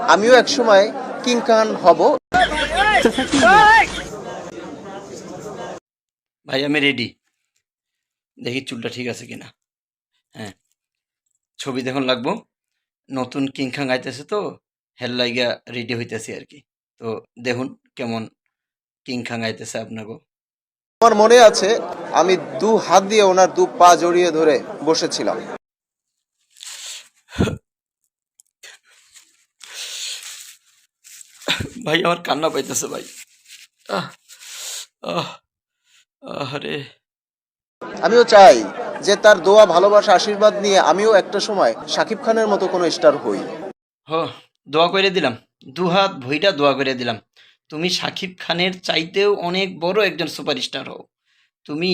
আমিও একসময় কিং খান হব। ভাই আমি রেডি দেখি চুলটা ঠিক আছে কিনা। হ্যাঁ। ছবি দেখুন লাগবো। নতুন কিংখাং আইতেছে তো হেল লাইগা রেডি হইতেছি আর কি তো দেখুন কেমন কিংখাং আইতেছে আপনাকে আমার মনে আছে আমি দু হাত দিয়ে ওনার দু পা জড়িয়ে ধরে বসেছিলাম। ভাই আমার কান্না পাইতেছে ভাই। আহ আহ আরে আমিও চাই যে তার দোয়া ভালোবাসা আশীর্বাদ নিয়ে আমিও একটা সময় শাকিব খানের মতো কোনো স্টার হই। হ দোয়া করে দিলাম। দু হাত ভইটা দোয়া করে দিলাম। তুমি সাকিব খানের চাইতেও অনেক বড় একজন সুপারস্টার হও। তুমি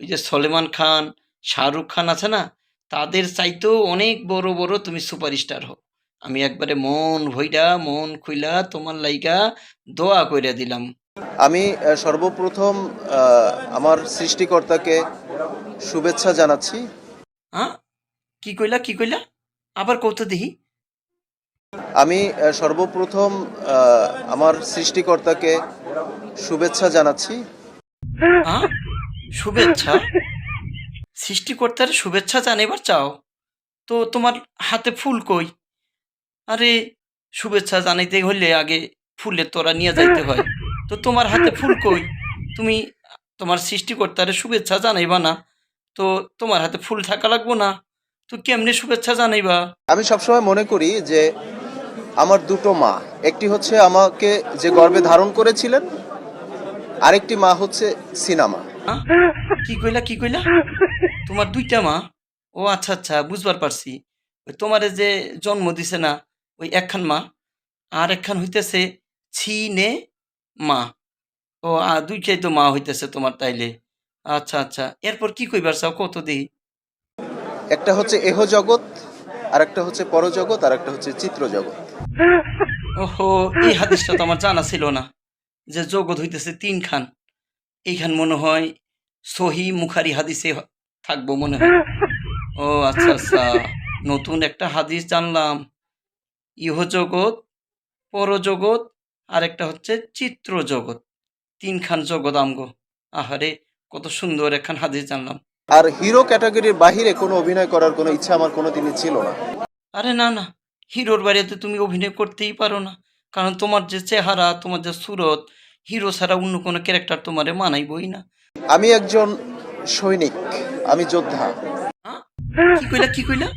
ওই যে সলেমান খান শাহরুখ খান আছে না তাদের চাইতেও অনেক বড় বড় তুমি সুপারস্টার হও। আমি একবারে মন ভইটা মন খুইলা তোমার লাইগা দোয়া কইরা দিলাম। আমি সর্বপ্রথম আমার সৃষ্টিকর্তাকে শুভেচ্ছা জানাচ্ছি। হ্যাঁ? কি কইলা কি কইলা? আবার কৌত দেখি। আমি সর্বপ্রথম আমার সৃষ্টিকর্তাকে শুভেচ্ছা জানাচ্ছি। হ্যাঁ? শুভেচ্ছা? সৃষ্টিকর্তার শুভেচ্ছা জানাইবার চাও? তো তোমার হাতে ফুল কই? আরে শুভেচ্ছা জানাইতে হলে আগে ফুলের তোরা নিয়ে যাইতে হয়। তো তোমার হাতে ফুল কই? তুমি তোমার সৃষ্টিকর্তার শুভেচ্ছা জানাইবা না। তো তোমার হাতে ফুল থাকা লাগবো না। তো কেমনে শুভেচ্ছা জানাইবা? আমি সবসময় মনে করি যে আমার দুটো মা। একটি হচ্ছে আমাকে যে গর্বে ধারণ করেছিলেন আরেকটি মা হচ্ছে সিনেমা? কি কইলা কি কইলা? তোমার দুইটা মা? ও আচ্ছা আচ্ছা বুঝবার পারছি। তোমারে যে জন্ম দিছে না ওই একখান মা আর একখান হইতেছে ছি নে মা। ও দুইটাই তো মা হইতেছে তোমার তাইলে। আচ্ছা আচ্ছা এরপর কি কইবার চাও কত দেই একটা হচ্ছে এহ জগৎ আর একটা হচ্ছে পরজগৎ আর একটা হচ্ছে চিত্র জগৎ ওহো এই হাদিসটা তো আমার জানা ছিল না যে জগৎ হইতেছে তিন খান এইখান মনে হয় সহি মুখারি হাদিসে থাকব মনে হয়। ও আচ্ছা আচ্ছা নতুন একটা হাদিস জানলাম। ইহ জগৎ পরজগৎ আর একটা হচ্ছে চিত্র জগৎ তিনখান জগৎ আমগো। আহারে কত সুন্দর একখান হাদিস জানলাম। আর হিরো ক্যাটাগরির বাহিরে কোনো অভিনয় করার কোনো ইচ্ছা আমার কোনোদিনই ছিল না। আরে না না হিরোর বাড়িতে তুমি অভিনয় করতেই পারো না। কারণ তোমার যে চেহারা তোমার যে সুরত হিরো ছাড়া অন্য কোনো ক্যারেক্টার তোমারে মানাইবই না। আমি একজন সৈনিক আমি যোদ্ধা? কি কইলা কি কইলা?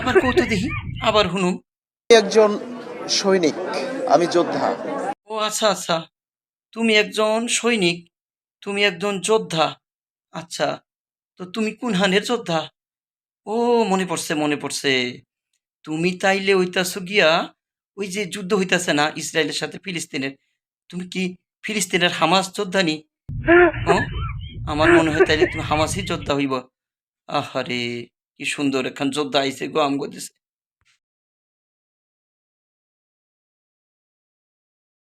আবার কৌতো দেখি আবার হুনুম একজন সৈনিক, আমি যোদ্ধা। ও আচ্ছা আচ্ছা। তুমি একজন সৈনিক, তুমি একজন যোদ্ধা। আচ্ছা তো তুমি কোন হানের যোদ্ধা? ও, মনে পড়ছে মনে পড়ছে। তুমি তাইলে ওইতাছো গিয়া ওই যে যুদ্ধ হইতাছে না ইসরায়েলের সাথে ফিলিস্তিনের? তুমি কি ফিলিস্তিনের হামাস যোদ্ধা নি? হ্যাঁ? আমার মনে হয় তাইলে তুমি হামাসই যোদ্ধা হইব। আহারে, কি সুন্দর এখন যোদ্ধা আইছে গো, আমগো দিছে